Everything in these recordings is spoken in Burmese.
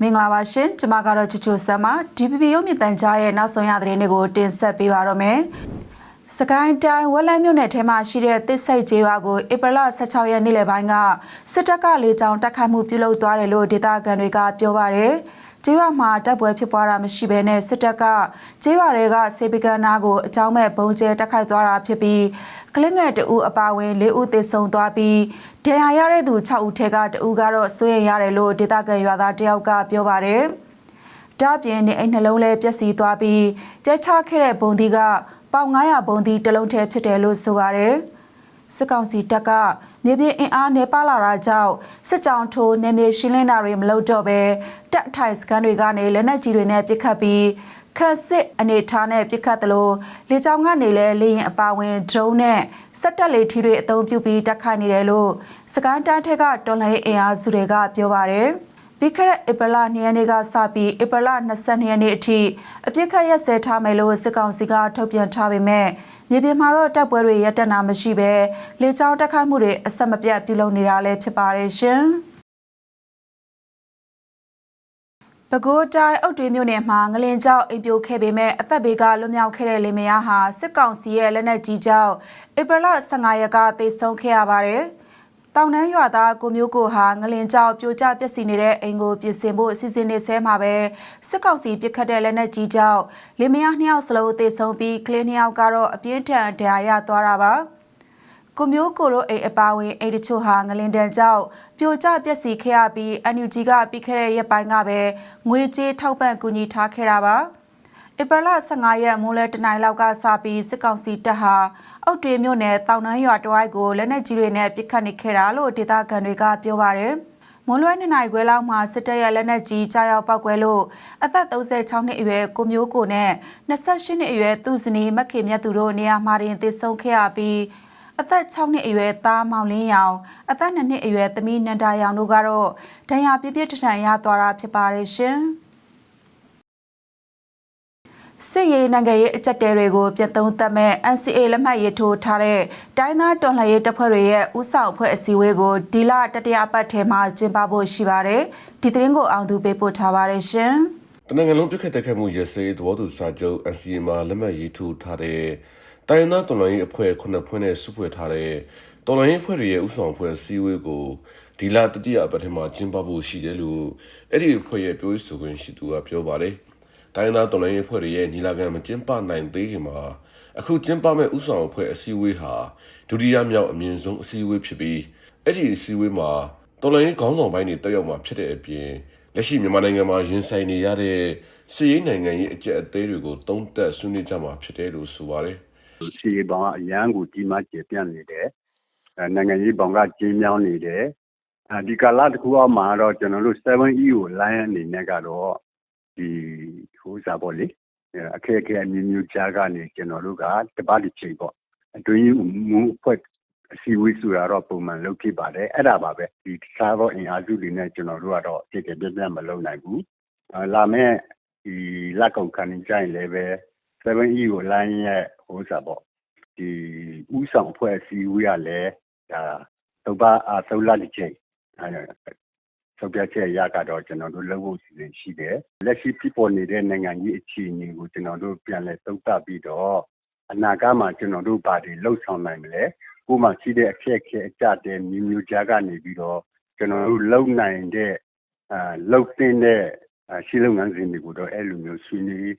မင်္ဂလာပါရှင်ကျွန်မကတော့ချူချူဆမ်ပါ DPP ရုပ်မြင့်တန်ကြားရဲ့နောက်ဆုံးရသတင်းတွေကိုတင်ဆက်ပေးပါတော့မယ်စကိုင်းတိုင်းဝက်လက်မြို့နယ်ထဲမှာရှိတဲ့တစ်စိတ်ကျေးရွာကိုဧပြီလ16ရက်နေ့လယ်ပိုင်းကစစ်တပ်ကလေကြောင်းတိုက်ခိုက်မှုပြုလုပ်သွားတယ်လို့ဒေသခံတွေကပြောပါတယ် ကျေးရွာမှာတပ်ပွဲဖြစ်ပွားတာမရှိဘဲနဲ့စစ်တပ်ကကျေးရွာတွေကစေပီကန်နာကိုအကြောင်းမဲ့ဘုံကျဲတိုက်ခိုက်သွားတာဖြစ်ပြီးကလင်းငယ်တအူအပါဝင်၄ဦးသေဆုံးသွားပြီးဒဏ်ရာရတဲ့သူ6ဦးထဲကတအူကတော့စိုးရိမ်ရတယ်လို့ဒေသခံရွာသားတယောက်ကပြောပါတယ်။ဒါ့အပြင်နေအိမ်နှလုံးလဲပျက်စီးသွားပြီးတဲချခဲ့တဲ့ဘုံဒီကပေါင်900ဘုံဒီတစ်လုံးထဲဖြစ်တယ်လို့ဆိုပါတယ်။ စစ်ကောင်စီတပ်ကမြေပြင်အင်အားနေပါလာတာကြောင့်စစ်ကြောင်းထိုးနေမြေရှင်းလင်းတာတွေမလုပ်တော့ဘဲတပ်ထိုင်စကန်တွေကနေလက်နက်ကြီးတွေနဲ့ပစ်ခတ်ပြီးခက်စစ်အနေထားနဲ့ပစ်ခတ်တယ်လို့လေကြောင်းကနေလဲလေရင်အပါဝင်ဒရုန်းနဲ့စက်တက်လေထီတွေအသုံးပြုပြီးတက်ခိုက်နေတယ်လို့စကန်တန်းထက်ကတော်လှန်ရေးအင်အားစုတွေကပြောပါတယ် ပြီးခဲ့တဲ့ဧပြီလ2ရက်နေ့ကစပြီးဧပြီလ22ရက်နေ့အထိအပြစ်ခတ်ရက်စဲထားမယ်လို့စစ်ကောင်စီကထုတ်ပြန်ထားပေမဲ့မြေပြင်မှာတော့တပ်ပွဲတွေရပ်တန့်တာမရှိဘဲလေကြောင်းတက်ခိုက်မှုတွေအဆက်မပြတ်ပြုလုပ်နေတာလည်းဖြစ်ပါတယ်ရှင်။ပဲခူးတိုင်းအုတ်တွေမြို့နယ်မှာငလင်ကြောက်အိမ်ပြိုခဲ့ပေမဲ့အသက်ဘေးကလွတ်မြောက်ခဲ့တဲ့လင်မယားဟာစစ်ကောင်စီရဲ့လက်နက်ကြီးကြောင့်ဧပြီလ15ရက်ကသေဆုံးခဲ့ရပါတယ်။ တောင်တန်းရွာသားကိုမျိုးကိုဟာငလင်ကြောက်ပြိုကျပျက်စီးနေတဲ့အိမ်ကိုပြင်ဆင်ဖို့အစီအစဉ်နေဆဲမှာပဲစစ်ကောင်စီပစ်ခတ်တဲ့လက်နက်ကြီးကြောင့်လင်မယားနှစ်ယောက်စလုံးသေဆုံးပြီးကလေးနှစ်ယောက်ကတော့အပြင်းထန်ဒဏ်ရာရသွားတာပါ။ကိုမျိုးကိုတို့အိမ်အပါဝင်အိမ်တချို့ဟာငလင်တန်ကြောင့်ပြိုကျပျက်စီးခဲ့ရပြီး NUG ကပြီးခဲ့တဲ့ရက်ပိုင်းကပဲငွေကြေးထောက်ပံ့ကူညီထားခဲ့တာပါ ဧပြီလ15ရက်မိုးလဲတနိုင်လောက်ကစပြီးစစ်ကောင်စီတပ်ဟာအုတ်တွေမြို့နယ်တောင်နှမ်းရွာတဝိုက်ကိုလက်နက်ကြီးတွေနဲ့ပစ်ခတ်နေခဲ့တာလို့ဒေသခံတွေကပြောပါတယ်မွန်လွဲနှစ်နိုင်ခွဲလောက်မှာစစ်တပ်ရဲ့လက်နက်ကြီးကြားရောက်ပောက်ကွဲလို့အသက်36နှစ်အရွယ်ကိုမျိုးကိုနဲ့28နှစ်အရွယ်သူဇနီးမက်ခေမြတ်သူတို့နေရာမှာတင်သေဆုံးခဲ့ရပြီးအသက်6နှစ်အရွယ်သားမောင်လင်းရောင်အသက်2နှစ်အရွယ်သမီးနန္ဒာရောင်တို့ကတော့ဒဏ်ရာပြည့်ပြည့်ထန်ထန်ရသွားတာဖြစ်ပါတယ်ရှင် စစ်ရေးနိုင်ငံရေးအကြက်တဲတွေကိုပြန်သုံးသပ်မဲ့ NCA လက်မှတ်ရေးထိုးထားတဲ့တိုင်းသားတော်လှန်ရေးတပ်ဖွဲ့တွေရဲ့ဥဆောင်အဖွဲ့အစည်းအဝေးကိုဒီလတတိယပတ်ထဲမှာကျင်းပဖို့ရှိပါတယ်ဒီသတင်းကိုအောင်သူပေးပို့ထားပါတယ်ရှင်တနင်္ဂနွေလုံးပြစ်ခတ်တက်ခတ်မှုရစဲသဘောတူစာချုပ် NCA မှာလက်မှတ်ရေးထိုးထားတဲ့တိုင်းသားတော်လှန်ရေးအဖွဲ့ခုနှစ်ဖွဲ့နဲ့စုဖွဲ့ထားတဲ့တော်လှန်ရေးအဖွဲ့တွေရဲ့ဥဆောင်အဖွဲ့စည်းဝေးကိုဒီလတတိယပတ်ထဲမှာကျင်းပဖို့ရှိတယ်လို့အဲ့ဒီအဖွဲ့ရဲ့ပြောရေးဆိုခွင့်ရှိသူကပြောပါတယ်။ တိုင်းသားတော်လှန်ရေးအဖွဲ့တွေရဲ့ညီလာခံမကျင်းပနိုင်သေးခင်မှာအခုကျင်းပမဲ့ဥဆောင်အဖွဲ့အစည်းအဝေးဟာဒုတိယမြောက်အမြင့်ဆုံးအစည်းအဝေးဖြစ်ပြီးအဲ့ဒီအစည်းအဝေးမှာတော်လှန်ရေးခေါင်းဆောင်ပိုင်းတွေတက်ရောက်မှာဖြစ်တဲ့အပြင်လက်ရှိမြန်မာနိုင်ငံမှာရင်ဆိုင်နေရတဲ့စီးရေးနိုင်ငံရေးအကြက်အသေးတွေကိုတုံးတက်ဆွေးနွေးကြမှာဖြစ်တယ်လို့ဆိုပါတယ်။စီဘောင်ကအရန်ကိုကြီးမားကျေပြန့်နေတယ်အဲနိုင်ငံရေးဘောင်ကကျင်းမြောင်းနေတယ်အဲဒီကာလတစ်ခုအောက်မှာတော့ကျွန်တော်တို့ 7E ကို line အနေနဲ့ကတော့ဒီ ဟိုစားပေါ့လေအခက်အခဲအမျိုးမျိုးကြားကနေကျွန်တော်တို့ကတပတ်တစ်ချိန်ပေါ့အတွင်းမူအဖွဲ့အစည်းအဝေးဆိုတာတော့ပုံမှန်လုပ်ဖြစ်ပါတယ်အဲ့ဒါပါပဲဒီစားတော့အင်အားစုတွေနဲ့ကျွန်တော်တို့ကတော့ကြည့်ကြပြပြမလုပ်နိုင်ဘူးလာမဲ့ဒီလက်ကုံခံနေကြရင်လည်းပဲ 7E ကို line ရဲ့ဟိုစားပေါ့ဒီဥဆောင်ဖွဲ့စည်းဝေးရလဲဒါတော့ပါအသုလာတစ်ချိန်အဲ ဆောက်ပြချက်ရကတော့ကျွန်တော်တို့လုပ်ဖို့စီစဉ်ရှိတယ်လက်ရှိဖြစ်ပေါ်နေတဲ့နိုင်ငံကြီးအခြေအနေကိုကျွန်တော်တို့ပြန်လည်သုံးသပ်ပြီးတော့အနာဂတ်မှာကျွန်တော်တို့ဘာတွေလှုပ်ဆောင်နိုင်မလဲကိုမှရှိတဲ့အခက်အခဲအကြတဲ့မျိုးမျိုးကြားကနေပြီးတော့ကျွန်တော်တို့လုံနိုင်တဲ့အာလှုပ်တင်တဲ့ရှိလုံငန်းစဉ်တွေကိုတော့အဲ့လိုမျိုးဆွေးနွေး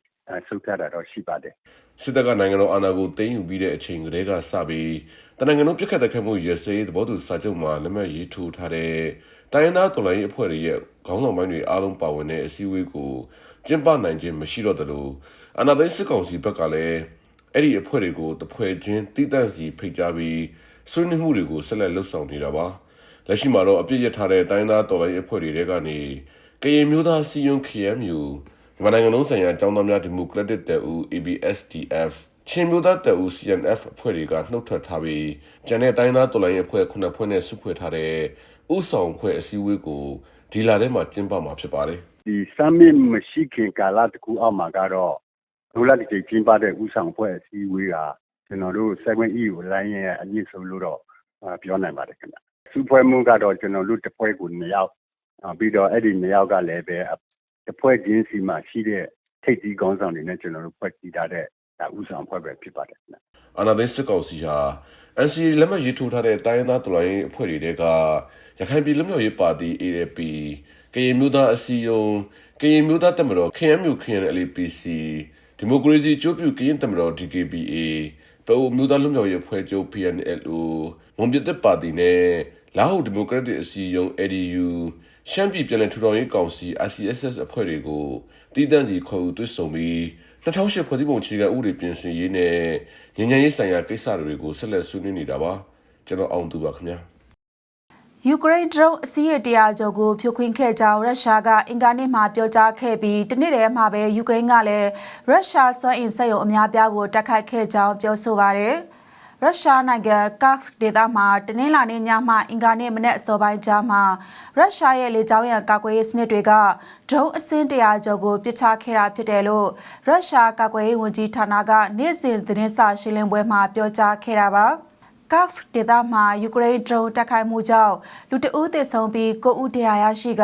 ဆုတ်ပြတာတော့ရှိပါတယ်စစ်တပ်ကနိုင်ငံတော်အာဏာကိုသိမ်းယူပြီးတဲ့အချိန်ကတည်းကစပြီးတနင်္ဂနွေပြစ်ခတ်တဲ့ခတ်မှုရစဲသဘောတူစာချုပ်မှာလက်မှတ်ရေးထိုးထားတဲ့ တိုင်းရင်းသားတော်လှန်ရေးအဖွဲ့တွေရဲ့ခေါင်းဆောင်ပိုင်းတွေအားလုံးပါဝင်တဲ့အစည်းအဝေးကိုကျင်းပနိုင်ခြင်းမရှိတော့တယ်လို့အာဏာသိမ်းစစ်ကောင်စီဘက်ကလည်းအဲ့ဒီအဖွဲ့တွေကိုတဖွဲ့ချင်းတိတန့်စီဖိတ်ကြားပြီးဆွေးနွေးမှုတွေကိုဆက်လက်လှုပ်ဆောင်နေတာပါလက်ရှိမှာတော့အပြစ်ရထားတဲ့တိုင်းသားတော်လှန်ရေးအဖွဲ့တွေကနေကရင်မျိုးသားစီယုံ KMU မြန်မာနိုင်ငံလုံးဆိုင်ရာကျောင်းသားများဒီမိုကရက်တစ်တပ်ဦး ABSDF ချင်းမျိုးသားတပ်ဦး CNF အဖွဲ့တွေကနှုတ်ထွက်ထားပြီးကျန်တဲ့တိုင်းသားတော်လှန်ရေးအဖွဲ့ခုနှစ်ဖွဲ့နဲ့စုဖွဲ့ထားတဲ့ ဥဆောင်ဖွဲ့အစည်းအဝေးကိုဒီလာထဲမှာကျင်းပမှာဖြစ်ပါတယ်ဒီ summit မရှိခင်ကာလတစ်ခုအောက်မှာကတော့ဒုလတစ်ချိန်ကျင်းပတဲ့ဥဆောင်ဖွဲ့အစည်းအဝေးကကျွန်တော်တို့ 7E ကို line ရဲ့အမြင့်ဆုံးလို့တော့ပြောနိုင်ပါတယ်ခင်ဗျစုဖွဲ့မှုကတော့ကျွန်တော်တို့တစ်ဖွဲ့ကို2ယောက်အာပြီးတော့အဲ့ဒီ2ယောက်ကလည်းပဲတစ်ဖွဲ့ချင်းစီမှာရှိတဲ့ထိပ်သီးခေါင်းဆောင်တွေနဲ့ကျွန်တော်တို့ဖွဲ့စည်းထားတဲ့ဒါဥဆောင်ဖွဲ့ပဲဖြစ်ပါတယ်ခင်ဗျအာနာသိန်းစစ်ကောင်စီဟာ NCA လက်မှတ်ရေးထိုးထားတဲ့တိုင်းရင်းသားတော်လှန်ရေးအဖွဲ့တွေတဲက ရခိုင်ပြည်လူမျိုးရေးပါတီ ALP ကရင်မျိုးသားအစည်းအရုံးကရင်မျိုးသားတက်မတော် KMU KNLPC ဒီမိုကရေစီကြိုးပြုကရင်တက်မတော် DKBA ပအိုမျိုးသားလူမျိုးရေးအဖွဲ့ချုပ် PNLO မွန်ပြည်သက်ပါတီနဲ့လာဟုတ်ဒီမိုကရက်တစ်အစည်းအရုံး ADU ရှမ်းပြည်ပြည်နယ်ထူထောင်ရေးကောင်စီ RCSS အဖွဲ့တွေကိုတည်တံ့စီခေါ်ယူတွေ့ဆုံပြီး2008ဖွဲ့စည်းပုံအခြေခံဥပဒေပြင်ဆင်ရေးနဲ့ငြိမ်းချမ်းရေးဆိုင်ရာကိစ္စတွေကိုဆက်လက်ဆွေးနွေးနေတာပါကျွန်တော်အောင်သူပါခင်ဗျာ ယူကရိန်းဒရုန်းအစည်းအတရားချုပ်ကိုဖြိုခွင်းခဲ့ကြောင်းရုရှားကအင်ကာနေ့မှာပြောကြားခဲ့ပြီးတနေ့တည်းမှာပဲယူကရိန်းကလည်းရုရှားစွမ်းအင်စက်ရုံအများပြားကိုတိုက်ခိုက်ခဲ့ကြောင်းပြောဆိုပါတယ်။ရုရှားနိုင်ငံကာ့စ်ဒေသမှာတနင်္လာနေ့ညမှအင်ကာနေ့မနေ့အစောပိုင်းကြားမှာရုရှားရဲ့လေကြောင်းရန်ကာကွယ်ရေးစနစ်တွေကဒရုန်းအစင်းတရာကျော်ကိုပစ်ချခဲ့တာဖြစ်တယ်လို့ရုရှားကာကွယ်ရေးဝန်ကြီးဌာနကနေ့စဉ်သတင်းစာရှင်းလင်းပွဲမှာပြောကြားခဲ့တာပါ။ ကာ့စ်ဒေသမှာယူကရိန်းဒရုန်းတိုက်ခိုက်မှုကြောင့်လူတဦးသေဆုံးပြီး9ဦးတရားရရှိက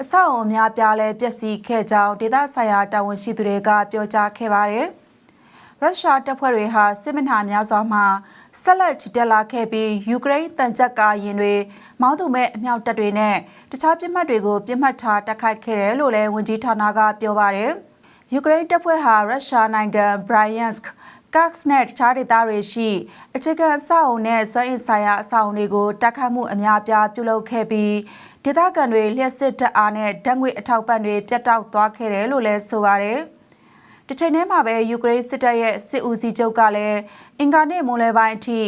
အဆောက်အုံအများပြားလည်းပျက်စီးခဲ့ကြောင်းဒေသဆိုင်ရာတာဝန်ရှိသူတွေကပြောကြားခဲ့ပါတယ်။ရုရှားတပ်ဖွဲ့တွေဟာစစ်မနာများစွာမှာဆက်လက်ချီတက်လာခဲ့ပြီးယူကရိန်းတန်ကြပ်ကာရင်တွေမောင်းသူမဲ့အမြောက်တပ်တွေနဲ့တခြားပြစ်မှတ်တွေကိုပြစ်မှတ်ထားတိုက်ခိုက်ခဲ့တယ်လို့လည်းဝန်ကြီးဌာနကပြောပါတယ်။ယူကရိန်းတပ်ဖွဲ့ဟာရုရှားနိုင်ငံဘ ရိုင်ယန်စကကာ့စ်နဲ့တခြားဒေသတွေရှိအခြေခံအဆောက်အုံနဲ့စွမ်းအင်ဆိုင်ရာအဆောက်အုံတွေကိုတိုက်ခိုက်မှုအများအပြားပြုလုပ်ခဲ့ပြီးဒေသခံတွေလျှက်စစ်တပ်အားနဲ့ဓာတ်ငွေအထောက်ပံ့တွေပြတ်တောက်သွားခဲ့တယ်လို့လည်းဆိုပါတယ်။တစ်ချိန်တည်းမှာပဲယူကရိန်းစစ်တပ်ရဲ့စစ်ဦးစီးချုပ်ကလည်းအင်ကာနေ့မွန်လယ်ပိုင်းအထိ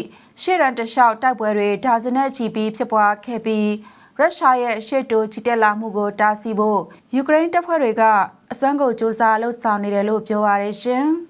ရှေ့ရန်တလျှောက်တိုက်ပွဲတွေဒါဇင်နဲ့ချီပြီးဖြစ်ပွားခဲ့ပြီးရုရှားရဲ့ရှေ့တိုးချီတက်လာမှုကိုတားဆီးဖို့ယူကရိန်းတပ်ဖွဲ့တွေကအစွမ်းကုန်စ조사လှုပ်ဆောင်နေတယ်လို့ပြောပါရရှင်။